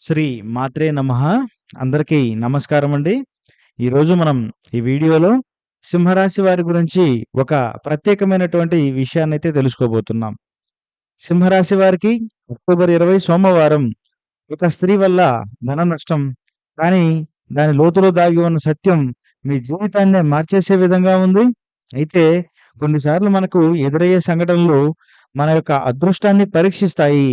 శ్రీ మాత్రే నమ. అందరికీ నమస్కారం అండి ఈరోజు మనం ఈ వీడియోలో సింహరాశి వారి గురించి ఒక ప్రత్యేకమైనటువంటి విషయాన్ని అయితే తెలుసుకోబోతున్నాం. సింహరాశి వారికి అక్టోబర్ ఇరవై సోమవారం ఒక స్త్రీ వల్ల ధన నష్టం కానీ దాని లోతులో దాగి ఉన్న సత్యం మీ జీవితాన్ని మార్చేసే విధంగా ఉంది. అయితే కొన్నిసార్లు మనకు ఎదురయ్యే సంఘటనలు మన యొక్క అదృష్టాన్ని పరీక్షిస్తాయి.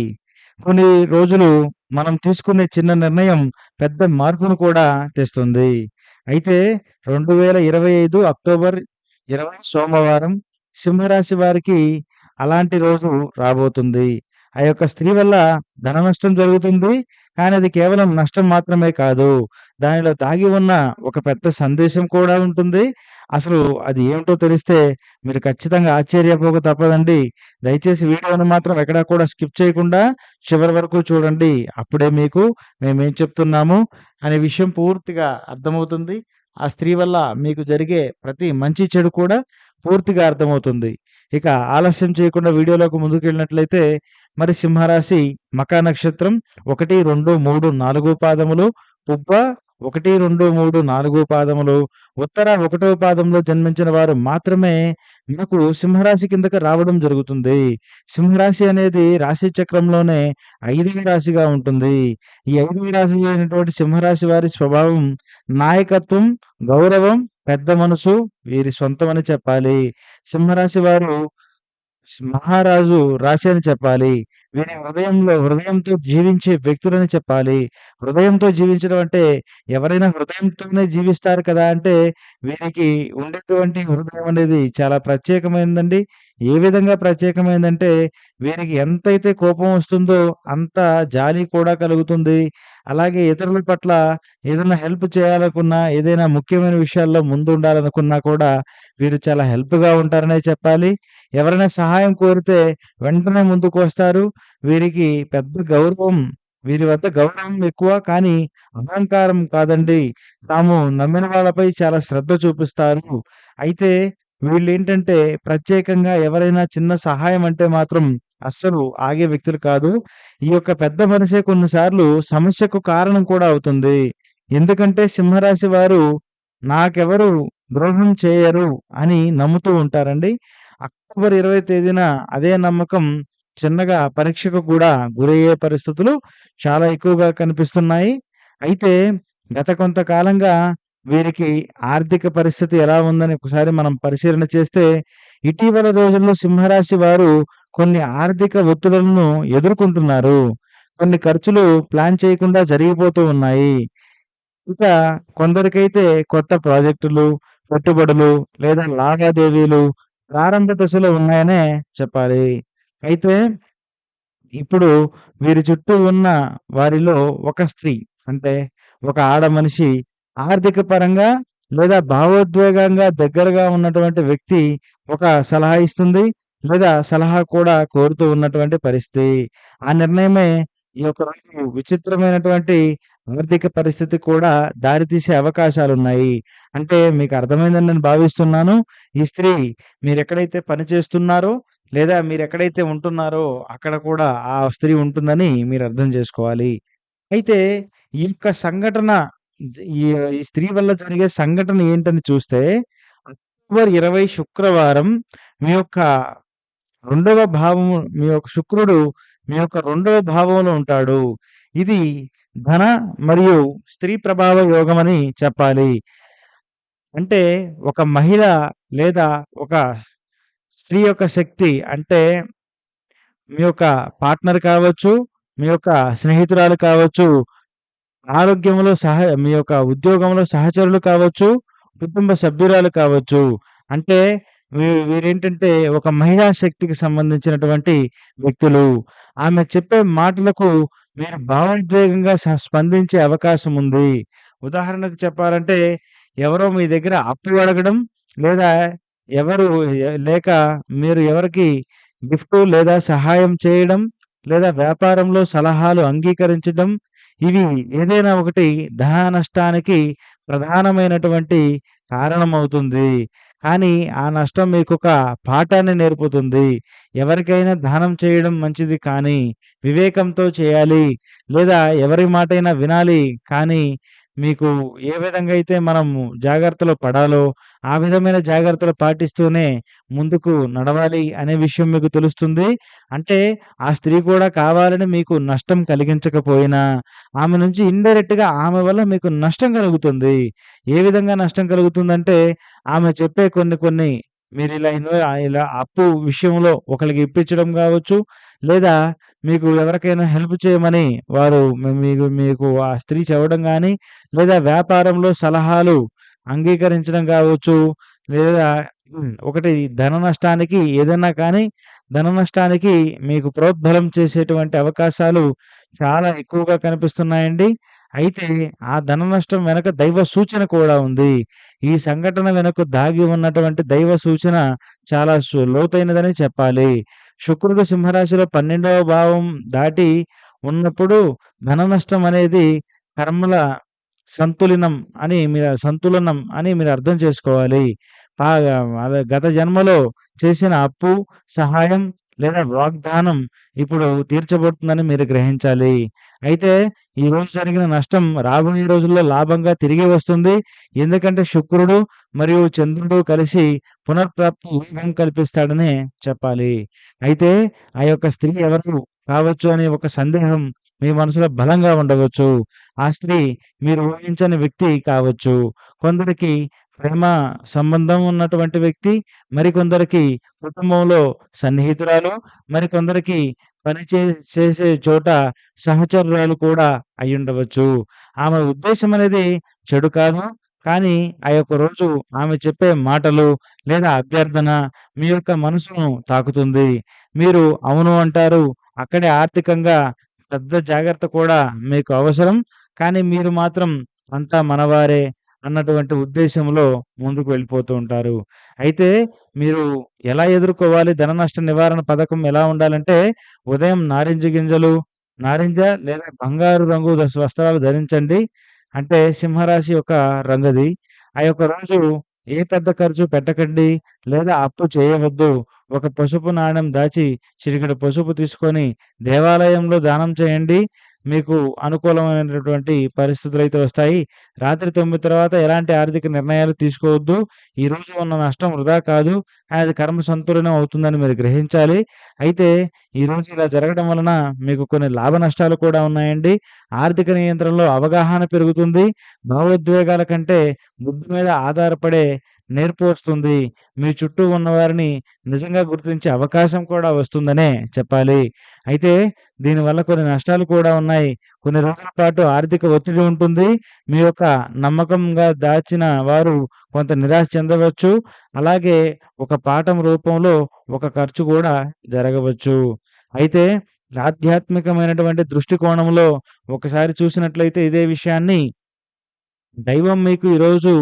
కొన్ని రోజులు మనం తీసుకునే చిన్న నిర్ణయం పెద్ద మార్పును కూడా తెస్తుంది. అయితే రెండు వేల ఇరవై ఐదు అక్టోబర్ ఇరవై సోమవారం సింహరాశి వారికి అలాంటి రోజు రాబోతుంది. ఆ యొక్క స్త్రీ వల్ల ధన నష్టం జరుగుతుంది కానీ అది కేవలం నష్టం మాత్రమే కాదు. దానిలో దాగి ఉన్న ఒక పెద్ద సందేశం కూడా ఉంటుంది. అసలు అది ఏమిటో తెలిస్తే మీరు ఖచ్చితంగా ఆశ్చర్యపోక తప్పదండి. దయచేసి వీడియోని మాత్రం ఎక్కడా కూడా స్కిప్ చేయకుండా చివరి వరకు చూడండి. అప్పుడే మీకు మేమేం చెప్తున్నాము అనే విషయం పూర్తిగా అర్థమవుతుంది. ఆ స్త్రీ వల్ల మీకు జరిగే ప్రతి మంచి చెడు కూడా పూర్తిగా అర్థమవుతుంది. ఇక ఆలస్యం చేయకుండా వీడియోలోకి ముందుకు వెళ్ళినట్లయితే మరి సింహరాశి మకా నక్షత్రం ఒకటి రెండు మూడు నాలుగు పాదములు పుబ్బ ఒకటి రెండు మూడు నాలుగు పాదములు. ఉత్తర ఒకటో పాదంలో జన్మించిన వారు మాత్రమే మనకు సింహరాశి కిందకి రావడం జరుగుతుంది. సింహరాశి అనేది రాశి చక్రంలోనే ఐదవ రాశిగా ఉంటుంది. ఈ ఐదవ రాశి అయినటువంటి సింహరాశి వారి స్వభావం నాయకత్వం గౌరవం పెద్ద మనసు వీరి సొంతం అని చెప్పాలి. సింహరాశి వారు మహారాజు రాశి అని చెప్పాలి. వీరి హృదయంలో హృదయంతో జీవించే వ్యక్తులని చెప్పాలి. హృదయంతో జీవించడం అంటే ఎవరైనా హృదయంతోనే జీవిస్తారు కదా అంటే వీరికి ఉండేటువంటి హృదయం అనేది చాలా ప్రత్యేకమైందండి. ఏ విధంగా ప్రత్యేకమైందంటే వీరికి ఎంతైతే కోపం వస్తుందో అంత జాలి కూడా కలుగుతుంది. అలాగే ఇతరుల పట్ల ఏదైనా హెల్ప్ చేయాలనుకున్నా ఏదైనా ముఖ్యమైన విషయాల్లో ముందు ఉండాలనుకున్నా కూడా వీరు చాలా హెల్ప్గా ఉంటారనే చెప్పాలి. ఎవరైనా సహాయం కోరితే వెంటనే ముందుకు వస్తారు. వీరికి పెద్ద గౌరవం వీరి వద్ద గౌరవం ఎక్కువ కానీ అహంకారం కాదండి. తాము నమ్మిన వాళ్ళపై చాలా శ్రద్ధ చూపిస్తారు. అయితే వీళ్ళు ఏంటంటే ప్రత్యేకంగా ఎవరైనా చిన్న సహాయం అంటే మాత్రం అస్సలు ఆగే వ్యక్తులు కాదు. ఈ యొక్క పెద్ద మనసే కొన్నిసార్లు సమస్యకు కారణం కూడా అవుతుంది. ఎందుకంటే సింహరాశి వారు నాకెవరు ద్రోహం చేయరు అని నమ్ముతూ ఉంటారండి. అక్టోబర్ ఇరవై తేదీన అదే నమ్మకం చిన్నగా పరీక్షకు కూడా గురయ్యే పరిస్థితులు చాలా ఎక్కువగా కనిపిస్తున్నాయి. అయితే గత కొంతకాలంగా వీరికి ఆర్థిక పరిస్థితి ఎలా ఉందని ఒకసారి మనం పరిశీలన చేస్తే ఇటీవల రోజుల్లో సింహరాశి వారు కొన్ని ఆర్థిక ఒత్తిడులను ఎదుర్కొంటున్నారు. కొన్ని ఖర్చులు ప్లాన్ చేయకుండా జరిగిపోతూ ఉన్నాయి. ఇక కొందరికైతే కొత్త ప్రాజెక్టులు పెట్టుబడులు లేదా లావాదేవీలు ప్రారంభ దశలో ఉన్నాయనే చెప్పాలి. అయితే ఇప్పుడు వీరి చుట్టూ ఉన్న వారిలో ఒక స్త్రీ అంటే ఒక ఆడ మనిషి ఆర్థిక పరంగా లేదా భావోద్వేగంగా దగ్గరగా ఉన్నటువంటి వ్యక్తి ఒక సలహా ఇస్తుంది లేదా సలహా కూడా కోరుతూ ఉన్నటువంటి పరిస్థితి. ఆ నిర్ణయమే ఈ యొక్క రోజు విచిత్రమైనటువంటి ఆర్థిక పరిస్థితి కూడా దారితీసే అవకాశాలు ఉన్నాయి అంటే మీకు అర్థమైందని నేను భావిస్తున్నాను. ఈ స్త్రీ మీరు ఎక్కడైతే పని చేస్తున్నారో లేదా మీరు ఎక్కడైతే ఉంటున్నారో అక్కడ కూడా ఆ స్త్రీ ఉంటుందని మీరు అర్థం చేసుకోవాలి. అయితే ఈ యొక్క సంఘటన ఈ ఈ స్త్రీ వల్ల జరిగే సంఘటన ఏంటని చూస్తే అక్టోబర్ ఇరవై శుక్రవారం మీ యొక్క రెండవ భావము మీ యొక్క శుక్రుడు మీ యొక్క రెండవ భావంలో ఉంటాడు. ఇది ధన మరియు స్త్రీ ప్రభావ యోగం అని చెప్పాలి. అంటే ఒక మహిళ లేదా ఒక స్త్రీ యొక్క శక్తి అంటే మీ యొక్క పార్ట్నర్ కావచ్చు మీ యొక్క స్నేహితురాలు కావచ్చు ఆరోగ్యంలో సహ మీ యొక్క ఉద్యోగంలో సహచరులు కావచ్చు కుటుంబ సభ్యురాలు కావచ్చు. అంటే వీ- వీరేంటంటే ఒక మహిళా శక్తికి సంబంధించినటువంటి వ్యక్తులు. ఆమె చెప్పే మాటలకు మీరు భావోద్వేగంగా స్పందించే అవకాశం ఉంది. ఉదాహరణకు చెప్పాలంటే ఎవరో మీ దగ్గర అప్పు అడగడం లేదా ఎవరు లేక మీరు ఎవరికి గిఫ్ట్ లేదా సహాయం చేయడం లేదా వ్యాపారంలో సలహాలు అంగీకరించడం ఇవి ఏదైనా ఒకటి ధన నష్టానికి ప్రధానమైనటువంటి కారణమవుతుంది కానీ ఆ నష్టం మీకు ఒక పాఠాన్ని నేర్పుతుంది. ఎవరికైనా దానం చేయడం మంచిది కానీ, వివేకంతో చేయాలి. లేదా ఎవరి మాటైనా వినాలి కానీ, మీకు ఏ విధంగా అయితే మనం జాగ్రత్తలు పడాలో, ఆ విధమైన జాగ్రత్తలు పాటిస్తూనే ముందుకు నడవాలి అనే విషయం మీకు తెలుస్తుంది. అంటే ఆ స్త్రీ కూడా కావాలని మీకు నష్టం కలిగించకపోయినా, ఆమె నుంచి ఇండైరెక్ట్‌గా ఆమె వల్ల మీకు నష్టం కలుగుతుంది. ఏ విధంగా నష్టం కలుగుతుందంటే, ఆమె చెప్పే కొన్ని కొన్ని మీరు ఇలా ఇలా అప్పు విషయంలో ఒకరికి ఇప్పించడం కావచ్చు, లేదా మీకు ఎవరికైనా హెల్ప్ చేయమని వారు మీకు మీకు ఆ స్త్రీ చెప్పడం కానీ లేదా వ్యాపారంలో సలహాలు అంగీకరించడం కావచ్చు, లేదా ఒకటి ధన నష్టానికి ఏదైనా కానీ, ధన నష్టానికి మీకు ప్రోద్బలం చేసేటువంటి అవకాశాలు చాలా ఎక్కువగా కనిపిస్తున్నాయండి. అయితే ఆ ధన నష్టం వెనక దైవ సూచన కూడా ఉంది. ఈ సంఘటన వెనుక దాగి ఉన్నటువంటి దైవ సూచన చాలా లోతైనదని చెప్పాలి. శుక్రుడు సింహరాశిలో 12వ భావం దాటి ఉన్నప్పుడు ధన నష్టం అనేది కర్మల సంతులినం అని మీరు సంతులనం అని మీరు అర్థం చేసుకోవాలి. బాగా గత జన్మలో చేసిన అప్పు, సహాయం లేదా వాగ్దానం ఇప్పుడు తీర్చబడుతుందని మీరు గ్రహించాలి. అయితే ఈ రోజు జరిగిన నష్టం రాబోయే రోజుల్లో లాభంగా తిరిగి వస్తుంది. ఎందుకంటే శుక్రుడు మరియు చంద్రుడు కలిసి పునర్ప్రాప్తి యోగం కల్పిస్తాడని చెప్పాలి. అయితే ఆ యొక్క స్త్రీ ఎవరు కావచ్చు అనే ఒక సందేహం మీ మనసులో బలంగా ఉండవచ్చు. ఆ స్త్రీ మీరు ఊహించని వ్యక్తి కావచ్చు. కొందరికి ప్రేమ సంబంధం ఉన్నటువంటి వ్యక్తి, మరికొందరికి కుటుంబంలో సన్నిహితురాలు, మరికొందరికి పని చే చేసే చోట సహచరురాలు కూడా అయ్యుండవచ్చు. ఆమె ఉద్దేశం అనేది చెడు కాదు. కానీ ఆ యొక్క రోజు ఆమె చెప్పే మాటలు లేదా అభ్యర్థన మీ యొక్క మనసును తాకుతుంది. మీరు అవును అంటారు. అక్కడే ఆర్థికంగా పెద్ద జాగ్రత్త కూడా మీకు అవసరం. కానీ మీరు మాత్రం అంతా మనవారే అన్నటువంటి ఉద్దేశంలో ముందుకు వెళ్ళిపోతూ ఉంటారు. అయితే మీరు ఎలా ఎదుర్కోవాలి? ధన నష్ట నివారణ పథకం ఎలా ఉండాలంటే, ఉదయం నారింజ గింజలు, నారింజ లేదా బంగారు రంగు వస్త్రాలు ధరించండి. అంటే సింహరాశి యొక్క రంగది. ఆ యొక్క రోజు ఏ పెద్ద ఖర్చు పెట్టకండి. లేదా అప్పు చేయవద్దు. ఒక పసుపు నాణ్యం దాచి చిరికడు పసుపు తీసుకొని దేవాలయంలో దానం చేయండి. మీకు అనుకూలమైనటువంటి పరిస్థితులు అయితే వస్తాయి. రాత్రి తొమ్మిది తర్వాత ఎలాంటి ఆర్థిక నిర్ణయాలు తీసుకోవద్దు. ఈ రోజు ఉన్న నష్టం వృధా కాదు. అది కర్మ సంతులనం అవుతుందని మీరు గ్రహించాలి. అయితే ఈరోజు ఇలా జరగడం వలన మీకు కొన్ని లాభ నష్టాలు కూడా ఉన్నాయండి. ఆర్థిక నియంత్రణలో అవగాహన పెరుగుతుంది. భావోద్వేగాల కంటే బుద్ధి మీద ఆధారపడే నేర్పు వస్తుంది. మీ చుట్టూ ఉన్నవారిని నిజంగా గుర్తించే అవకాశం కూడా వస్తుందనే చెప్పాలి. అయితే దీనివల్ల కొన్ని నష్టాలు కూడా ఉన్నాయి. కొన్ని రోజుల పాటు ఆర్థిక ఒత్తిడి ఉంటుంది. మీ యొక్క నమ్మకంగా దాచిన వారు కొంత నిరాశ చెందవచ్చు. అలాగే ఒక పాఠం రూపంలో ఒక ఖర్చు కూడా జరగవచ్చు. అయితే ఆధ్యాత్మికమైనటువంటి దృష్టికోణంలో ఒకసారి చూసినట్లయితే ఇదే విషయాన్ని దైవం మీకు ఈరోజు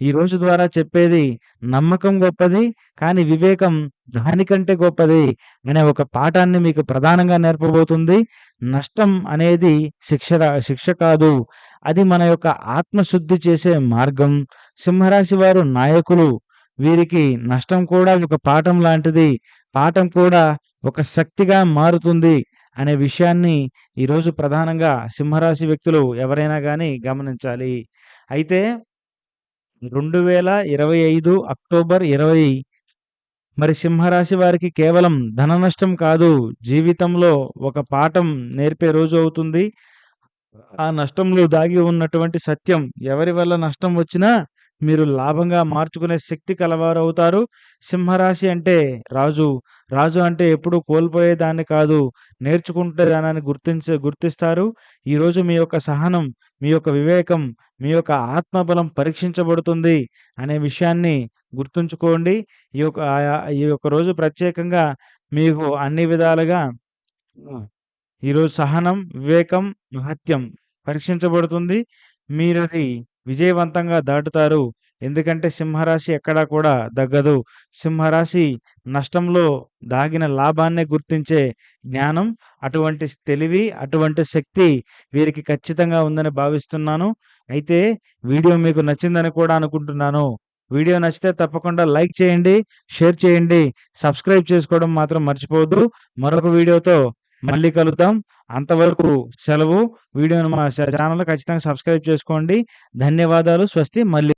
ఈ రోజు ద్వారా చెప్పేది నమ్మకం గొప్పది. కానీ వివేకం దానికంటే గొప్పది అనే ఒక పాఠాన్ని మీకు ప్రధానంగా నేర్పబోతుంది. నష్టం అనేది శిక్ష శిక్ష కాదు. అది మన యొక్క ఆత్మశుద్ధి చేసే మార్గం. సింహరాశి వారు నాయకులు. వీరికి నష్టం కూడా ఒక పాఠం లాంటిది. పాఠం కూడా ఒక శక్తిగా మారుతుంది అనే విషయాన్ని ఈరోజు ప్రధానంగా సింహరాశి వ్యక్తులు ఎవరైనా కానీ గమనించాలి. అయితే 2025 అక్టోబర్ 20 మరి సింహరాశి వారికి కేవలం ధన నష్టం కాదు. జీవితంలో ఒక పాఠం నేర్పే రోజు అవుతుంది. ఆ నష్టంలో దాగి ఉన్నటువంటి సత్యం ఎవరి వల్ల నష్టం వచ్చినా మీరు లాభంగా మార్చుకునే శక్తి కలవారు అవుతారు సింహరాశి అంటే రాజు. రాజు అంటే ఎప్పుడూ కోల్పోయేదాన్ని కాదు. నేర్చుకుంటే దానిని గుర్తించే గుర్తిస్తారు. ఈరోజు మీ యొక్క సహనం, మీ యొక్క వివేకం, మీ యొక్క ఆత్మబలం పరీక్షించబడుతుంది అనే విషయాన్ని గుర్తుంచుకోండి. ఈ యొక్క ఆయా ఈ యొక్క రోజు ప్రత్యేకంగా మీకు అన్ని విధాలుగా ఈరోజు సహనం, వివేకం, మహత్యం పరీక్షించబడుతుంది. మీరది విజయవంతంగా దాటుతారు. ఎందుకంటే సింహరాశి ఎక్కడా కూడా దగ్గదు. సింహరాశి నష్టంలో దాగిన లాభాన్నే గుర్తించే జ్ఞానం, అటువంటి తెలివి, అటువంటి శక్తి వీరికి ఖచ్చితంగా ఉందని భావిస్తున్నాను. అయితే వీడియో మీకు నచ్చిందని కూడా అనుకుంటున్నాను. వీడియో నచ్చితే తప్పకుండా లైక్ చేయండి షేర్ చేయండి సబ్స్క్రైబ్ చేసుకోవడం మాత్రం మర్చిపోవద్దు మరొక వీడియోతో మళ్ళీ కలుద్దాం. అంతవరకు సెలవు. వీడియోను మా ఛానల్ ఖచ్చితంగా సబ్స్క్రైబ్ చేసుకోండి. ధన్యవాదాలు. స్వస్తి. మళ్ళీ